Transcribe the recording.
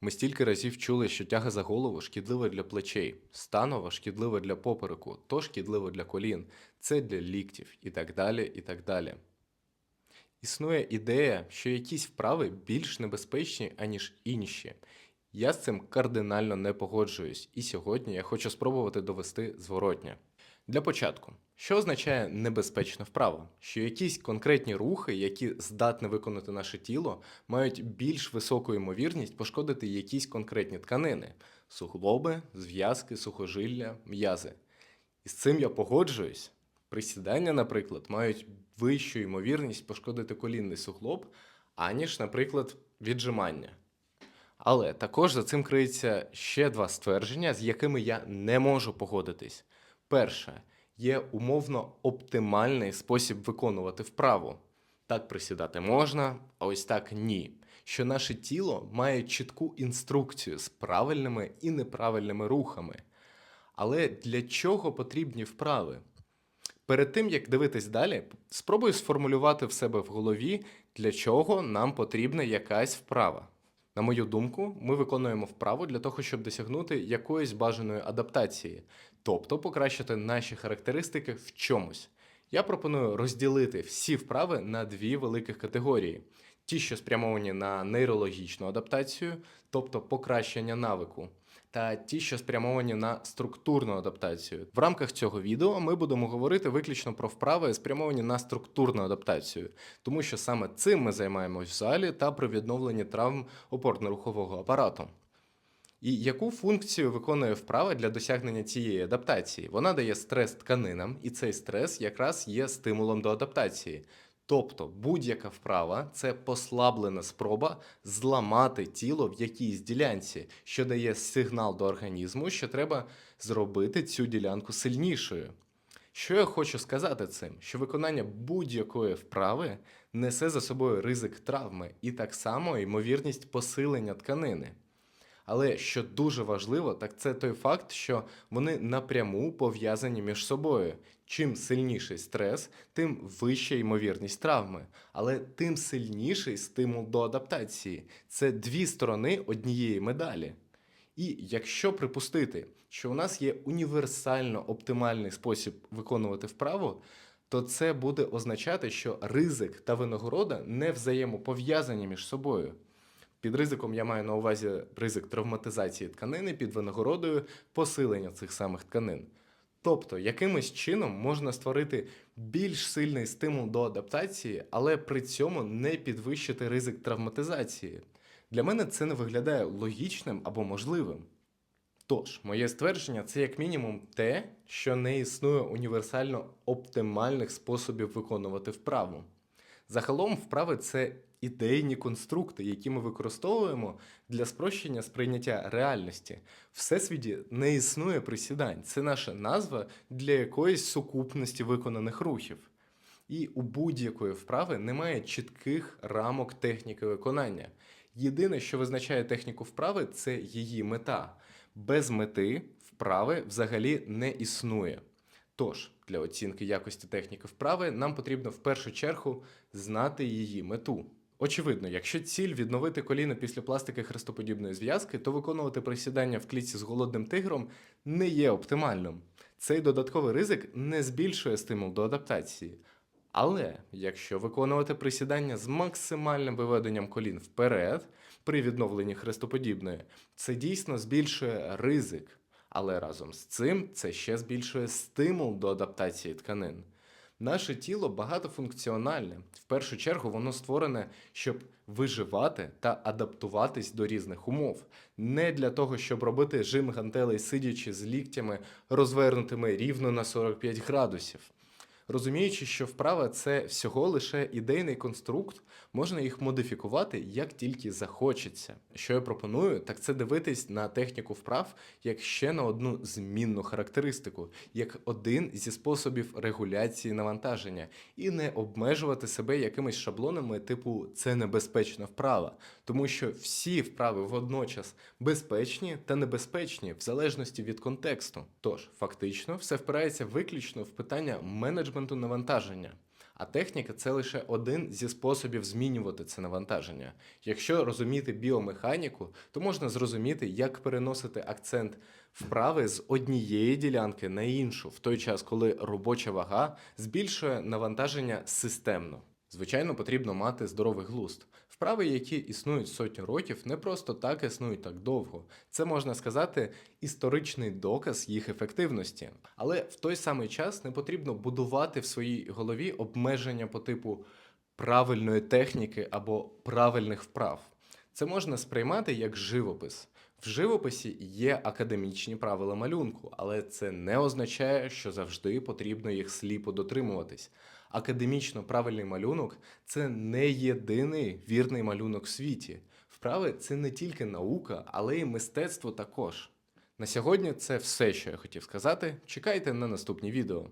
Ми стільки разів чули, що тяга за голову шкідлива для плечей, станова шкідлива для попереку, то шкідливо для колін, це для ліктів і так далі, і так далі. Існує ідея, що якісь вправи більш небезпечні, аніж інші. Я з цим кардинально не погоджуюсь, і сьогодні я хочу спробувати довести зворотнє. Для початку, що означає небезпечна вправа? Що якісь конкретні рухи, які здатне виконати наше тіло, мають більш високу ймовірність пошкодити якісь конкретні тканини: суглоби, зв'язки, сухожилля, м'язи. І з цим я погоджуюсь. Присідання, наприклад, мають вищу ймовірність пошкодити колінний суглоб, аніж, наприклад, віджимання. Але також за цим криється ще два ствердження, з якими я не можу погодитись. Перше, є умовно оптимальний спосіб виконувати вправу. Так присідати можна, а ось так ні. Що наше тіло має чітку інструкцію з правильними і неправильними рухами. Але для чого потрібні вправи? Перед тим як дивитись далі, спробую сформулювати в себе в голові, для чого нам потрібна якась вправа. На мою думку, ми виконуємо вправу для того, щоб досягнути якоїсь бажаної адаптації, тобто покращити наші характеристики в чомусь. Я пропоную розділити всі вправи на дві великих категорії: ті, що спрямовані на нейрологічну адаптацію, тобто покращення навику, та ті, що спрямовані на структурну адаптацію. В рамках цього відео ми будемо говорити виключно про вправи, спрямовані на структурну адаптацію, тому що саме цим ми займаємось в залі та при відновленні травм опорно-рухового апарату. І яку функцію виконує вправа для досягнення цієї адаптації? Вона дає стрес тканинам, і цей стрес якраз є стимулом до адаптації. Тобто будь-яка вправа це послаблена спроба зламати тіло в якійсь ділянці, що дає сигнал до організму, що треба зробити цю ділянку сильнішою. Що я хочу сказати цим? Що виконання будь-якої вправи несе за собою ризик травми і так само ймовірність посилення тканини. Але що дуже важливо, так це той факт, що вони напряму пов'язані між собою. Чим сильніший стрес, тим вища ймовірність травми, але тим сильніший стимул до адаптації. Це дві сторони однієї медалі. І якщо припустити, що у нас є універсально оптимальний спосіб виконувати вправу, то це буде означати, що ризик та винагорода не взаємопов'язані між собою. Під ризиком я маю на увазі ризик травматизації тканини, під винагородою посилення цих самих тканин. Тобто, якимось чином можна створити більш сильний стимул до адаптації, але при цьому не підвищити ризик травматизації. Для мене це не виглядає логічним або можливим. Тож, моє ствердження це як мінімум те, що не існує універсально оптимальних способів виконувати вправу. Загалом, вправи це ідейні конструкти, які ми використовуємо для спрощення сприйняття реальності. Всесвіті не існує присідань, це наша назва для якоїсь сукупності виконаних рухів. І у будь-якої вправи немає чітких рамок техніки виконання. Єдине, що визначає техніку вправи, це її мета. Без мети вправи взагалі не існує. Тож, для оцінки якості техніки вправи нам потрібно в першу чергу знати її мету. Очевидно, якщо ціль відновити коліно після пластики хрестоподібної зв'язки, то виконувати присідання в клітці з голодним тигром не є оптимальним. Цей додатковий ризик не збільшує стимул до адаптації. Але якщо виконувати присідання з максимальним виведенням колін вперед при відновленні хрестоподібної, це дійсно збільшує ризик. Але разом з цим це ще збільшує стимул до адаптації тканин. Наше тіло багатофункціональне. В першу чергу воно створене, щоб виживати та адаптуватись до різних умов. Не для того, щоб робити жим гантелей, сидячи з ліктями, розвернутими рівно на 45 градусів. Розуміючи, що вправа це всього лише ідейний конструкт, можна їх модифікувати як тільки захочеться. Що я пропоную, так це дивитись на техніку вправ як ще на одну змінну характеристику, як один зі способів регуляції навантаження, і не обмежувати себе якимись шаблонами, типу це небезпечна вправа, тому що всі вправи водночас безпечні та небезпечні в залежності від контексту. Тож фактично все впирається виключно в питання менеджменту навантаження. А техніка це лише один зі способів змінювати це навантаження. Якщо розуміти біомеханіку, то можна зрозуміти, як переносити акцент вправи з однієї ділянки на іншу, в той час, коли робоча вага збільшує навантаження системно. Звичайно, потрібно мати здоровий глузд. Вправи, які існують сотню років, не просто так існують так довго. Це можна сказати історичний доказ їх ефективності. Але в той самий час не потрібно будувати в своїй голові обмеження по типу правильної техніки або правильних вправ. Це можна сприймати як живопис. В живописі є академічні правила малюнку, але це не означає, що завжди потрібно їх сліпо дотримуватись. Академічно правильний малюнок це не єдиний вірний малюнок в світі. Вправи це не тільки наука, але й мистецтво також. На сьогодні це все, що я хотів сказати. Чекайте на наступні відео.